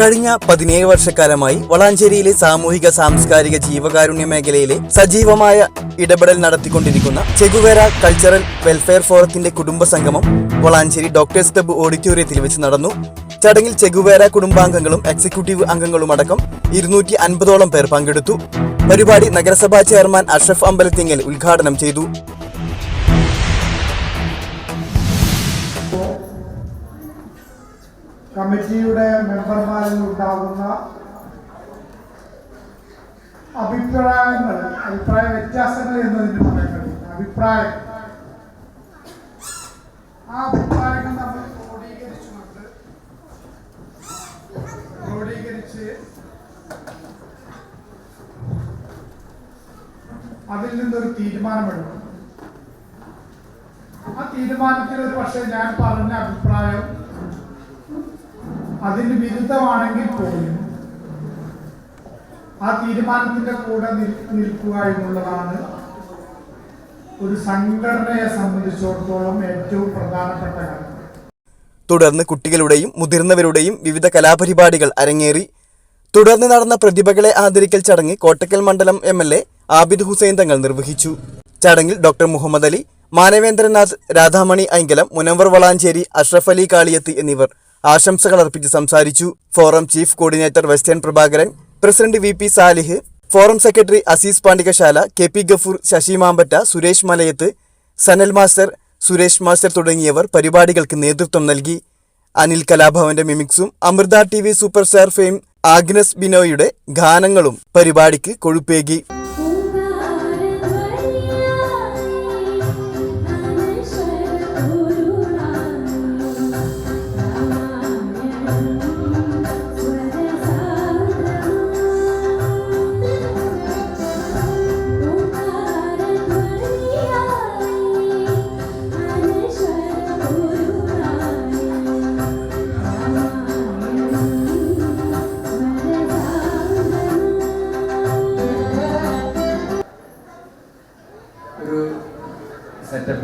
കഴിഞ്ഞ പതിനേഴ് വർഷക്കാലമായി വളാഞ്ചേരിയിലെ സാമൂഹിക സാംസ്കാരിക ജീവകാരുണ്യ മേഖലയിലെ സജീവമായ ഇടപെടൽ നടത്തിക്കൊണ്ടിരിക്കുന്ന ചെഗുവേര കൾച്ചറൽ വെൽഫെയർ ഫോറത്തിന്റെ കുടുംബ സംഗമം വളാഞ്ചേരി ഡോക്ടേഴ്സ് ക്ലബ്ബ് ഓഡിറ്റോറിയത്തിൽ വെച്ച് നടന്നു. ചടങ്ങിൽ ചെഗുവേര കുടുംബാംഗങ്ങളും എക്സിക്യൂട്ടീവ് അംഗങ്ങളും അടക്കം ഇരുന്നൂറ്റി അൻപതോളം പേർ പങ്കെടുത്തു. പരിപാടി നഗരസഭാ ചെയർമാൻ അഷ്റഫ് അമ്പലത്തിങ്ങൽ ഉദ്ഘാടനം ചെയ്തു. കമ്മിറ്റിയുടെ മെമ്പർമാരിൽ ഉണ്ടാകുന്ന അഭിപ്രായങ്ങൾ അഭിപ്രായ വ്യത്യാസങ്ങൾ എന്നതിന് പറയാൻ കഴിയും അഭിപ്രായം. ആ അഭിപ്രായങ്ങൾ നമ്മൾ ക്രോഡീകരിച്ചുകൊണ്ട് ക്രോഡീകരിച്ച് അതിൽ നിന്നൊരു തീരുമാനമെടുക്കും. ആ തീരുമാനത്തിൽ ഒരു പക്ഷേ ഞാൻ പറഞ്ഞ അഭിപ്രായം അതിന് വിരുദ്ധമാണെങ്കിൽ പോലും ആ തീരുമാനത്തിന്റെ കൂടെ നിൽ- നിൽക്കുക എന്നുള്ളതാണ് ഒരു സംഘടനയെ സംബന്ധിച്ചിടത്തോളം ഏറ്റവും പ്രധാനപ്പെട്ട കാര്യം. തുടർന്ന് കുട്ടികളുടെയും മുതിർന്നവരുടെയും വിവിധ കലാപരിപാടികൾ അരങ്ങേറി. തുടർന്ന് നടന്ന പ്രതിഭകളെ ആദരിക്കൽ ചടങ്ങ് കോട്ടക്കൽ മണ്ഡലം M L A Abid Hussain Thangal നിർവഹിച്ചു. ചടങ്ങിൽ ഡോക്ടർ മുഹമ്മദ് അലി മാനവേന്ദ്രനാഥ് രാധാമണി ഐങ്കലം മുനവർ വളാഞ്ചേരി അഷ്റഫ് അലി കാളിയത്ത് എന്നിവർ ആശംസകൾ അർപ്പിച്ച് സംസാരിച്ചു. Forum chief coordinator western Prabhakaran president V P Salih forum secretary Azeez Pandikasala K P Gafoor Sasi Mampatta Suresh Malayath Sanal master Suresh master തുടങ്ങിയവർ പരിപാടികൾക്ക് നേതൃത്വം നൽകി. അനിൽ കലാഭവന്റെ മിമിക്സും Amrita T V super star fame Agnes ബിനോയുടെ ഗാനങ്ങളും പരിപാടിക്ക് കൊഴുപ്പേകി.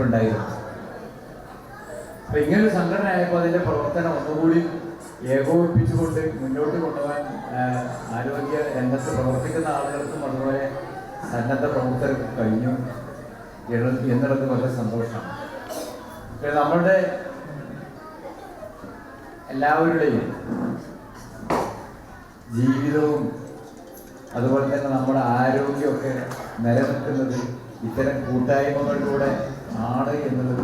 ഉണ്ടായിരുന്നു. അപ്പൊ ഇങ്ങനെ ഒരു സംഘടന ആയപ്പോൾ അതിന്റെ പ്രവർത്തനം ഒന്നുകൂടി ഏകോപിപ്പിച്ചുകൊണ്ട് മുന്നോട്ട് കൊണ്ടുപോകാൻ ആരോഗ്യ രംഗത്ത് പ്രവർത്തിക്കുന്ന ആളുകൾക്കും അതുപോലെ സന്നദ്ധ പ്രവർത്തകർക്കും കഴിഞ്ഞു. എന്നു- എന്നുള്ളത് വളരെ സന്തോഷമാണ്. നമ്മളുടെ എല്ലാവരുടെയും ജീവിതവും അതുപോലെ തന്നെ നമ്മുടെ ആരോഗ്യമൊക്കെ നിലനിൽക്കുന്നത് ഇത്തരം കൂട്ടായ്മകളിലൂടെ ആണ് എന്നുള്ളത്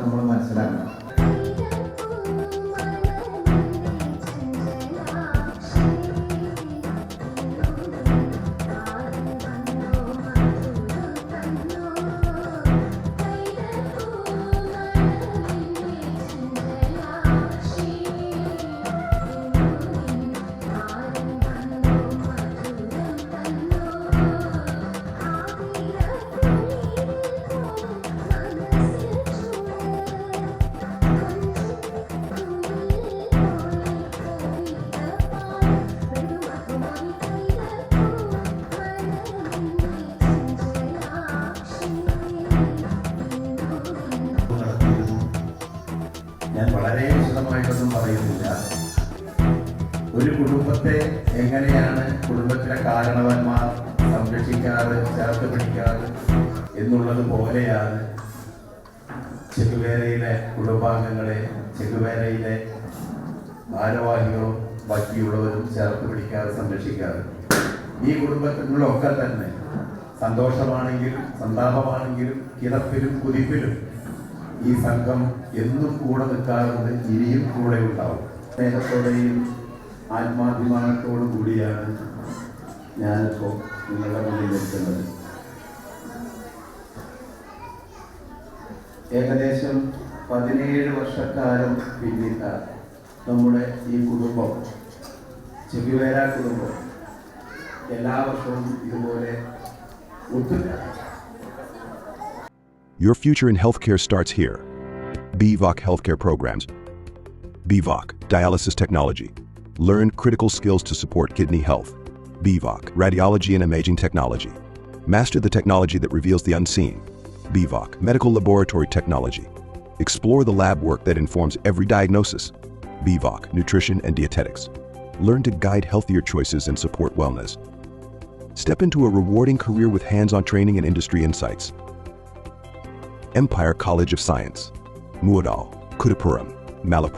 ഒരു കുടുംബത്തെ എങ്ങനെയാണ് കുടുംബത്തിലെ കാരണവന്മാർ സംരക്ഷിക്കാറ് ചേർത്ത് പിടിക്കാറ് എന്നുള്ളത് പോലെയാണ് ചെകുവേരയിലെ കുടുംബാംഗങ്ങളെ ചെകുവേരയിലെ ഭാരവാഹികളും ബാക്കിയുള്ളവരും ചേർത്ത് പിടിക്കാറ് സംരക്ഷിക്കാറ്. ഈ കുടുംബത്തിനുള്ളൊക്കെ തന്നെ സന്തോഷമാണെങ്കിലും സന്താപമാണെങ്കിലും കിടപ്പിലും കുതിപ്പിലും ഈ സംഘം എന്നും കൂടെ നിൽക്കാറുണ്ട് ഇനിയും കൂടെ ഉണ്ടാവും. സ്നേഹത്തോടെയും ആത്മാഭിമാനത്തോടും കൂടിയാണ് ഞാനിപ്പോൾ നിങ്ങളുടെ മുന്നിൽ നിൽക്കുന്നത് ഏകദേശം പതിനേഴ് വർഷക്കാലം പിന്നിട്ട നമ്മുടെ ഈ കുടുംബം ചെവിവേര കുടുംബം എല്ലാ വർഷവും ഇതുപോലെ ഒത്തു Your future in healthcare starts here. BVOC Healthcare Programs. BVOC Dialysis Technology. Learn critical skills to support kidney health. BVOC Radiology and Imaging Technology. Master the technology that reveals the unseen. BVOC Medical Laboratory Technology. Explore the lab work that informs every diagnosis. BVOC Nutrition and Dietetics. Learn to guide healthier choices and support wellness. Step into a rewarding career with hands on training and industry insights. Empire College of Science, Muadal, Kudapuram, Malapur.